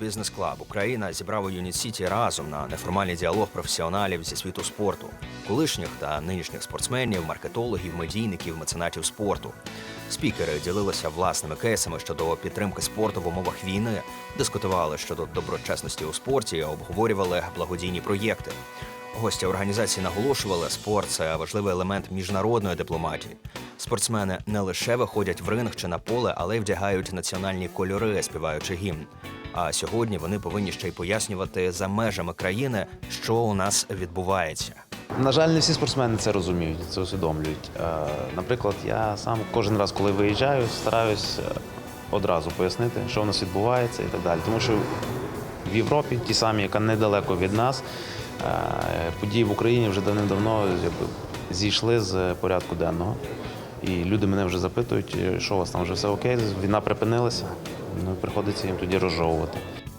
Бізнес Клаб Україна зібрав у Юніт Сіті разом на неформальний діалог професіоналів зі світу спорту, колишніх та нинішніх спортсменів, маркетологів, медійників, меценатів спорту. Спікери ділилися власними кейсами щодо підтримки спорту в умовах війни, дискутували щодо доброчесності у спорті, обговорювали благодійні проєкти. Гості організації наголошували, спорт це важливий елемент міжнародної дипломатії. Спортсмени не лише виходять в ринг чи на поле, але й вдягають національні кольори, співаючи гімн. А сьогодні вони повинні ще й пояснювати за межами країни, що у нас відбувається. На жаль, не всі спортсмени це розуміють, це усвідомлюють. Е, Наприклад, я сам кожен раз, коли виїжджаю, стараюсь е, одразу пояснити, що в нас відбувається і так далі. Тому що в Європі, ті самі, яка недалеко від нас, е, події в Україні вже давним-давно зійшли з порядку денного. І люди мене вже запитують, що у вас там вже все окей, війна припинилася. Ну, приходиться їм тоді розжовувати.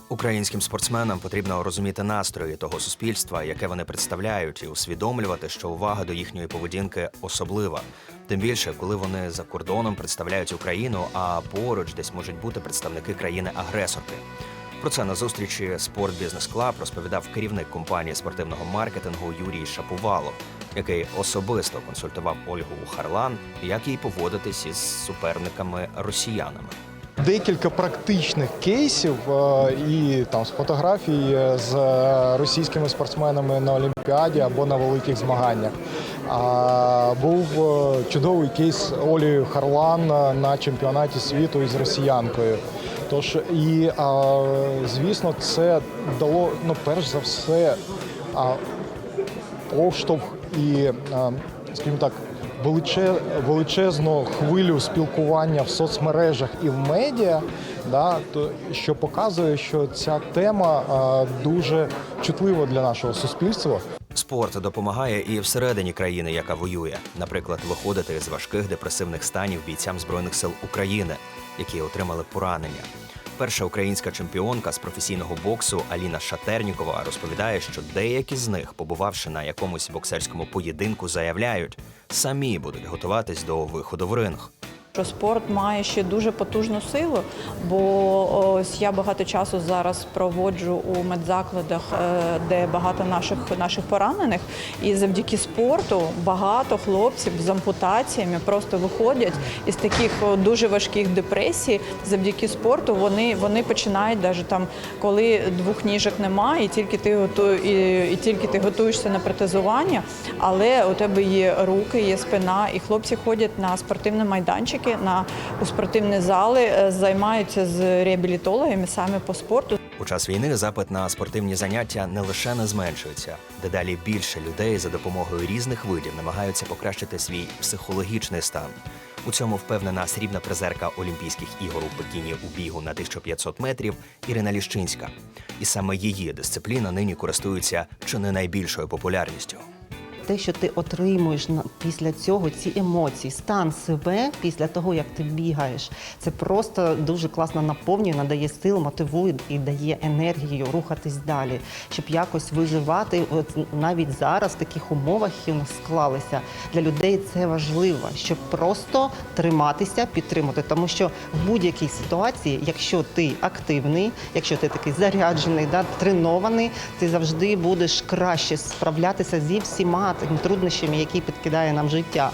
Українським спортсменам потрібно розуміти настрої того суспільства, яке вони представляють, і усвідомлювати, що увага до їхньої поведінки особлива. Тим більше, коли вони за кордоном представляють Україну, а поруч десь можуть бути представники країни-агресорки. Про це на зустрічі Спорт Бізнес Клаб розповідав керівник компанії спортивного маркетингу Юрій Шаповалов, який особисто консультував Ольгу Харлан, як їй поводитись із суперниками росіянами. Декілька практичних кейсів е, і там з фотографій е, з російськими спортсменами на Олімпіаді або на великих змаганнях. Був е, чудовий кейс Олею Харлан на чемпіонаті світу із росіянкою. Тож і звісно, це дало ну, перш за все поштовх і, скажімо так, величезну хвилю спілкування в соцмережах і в медіа, да, то, що показує, що ця тема дуже чутлива для нашого суспільства. Спорт допомагає і всередині країни, яка воює, наприклад, виходити з важких депресивних станів бійцям збройних сил України, які отримали поранення. Перша українська чемпіонка з професійного боксу Аліна Шатернікова розповідає, що деякі з них, побувавши на якомусь боксерському поєдинку, заявляють, самі будуть готуватись до виходу в ринг. Що спорт має ще дуже потужну силу, бо ось я багато часу зараз проводжу у медзакладах, е, де багато наших наших поранених, і завдяки спорту багато хлопців з ампутаціями просто виходять із таких дуже важких депресій. Завдяки спорту вони, вони починають навіть там, коли двох ніжок немає, і тільки ти готу, і, і тільки ти готуєшся на протезування, але у тебе є руки, є спина, і хлопці ходять на спортивні майданчики, на у спортивні зали, е, займаються з реабілітологами саме по спорту. У час війни запит на спортивні заняття не лише не зменшується, дедалі більше людей за допомогою різних видів намагаються покращити свій психологічний стан. У цьому впевнена срібна призерка Олімпійських ігор у Пекіні у бігу на 1500 метрів Ірина Ліщинська. І саме її дисципліна нині користується чи не найбільшою популярністю. Те, що ти отримуєш після цього, ці емоції, стан себе після того, як ти бігаєш, це просто дуже класно наповнює, надає сил, мотивує і дає енергію рухатись далі, щоб якось виживати. От навіть зараз в таких умовах, які у нас склалися, для людей це важливо, щоб просто триматися, підтримати. Тому що в будь-якій ситуації, якщо ти активний, якщо ти такий заряджений, да, тренований, ти завжди будеш краще справлятися зі всіма труднощами, які підкидає нам життя.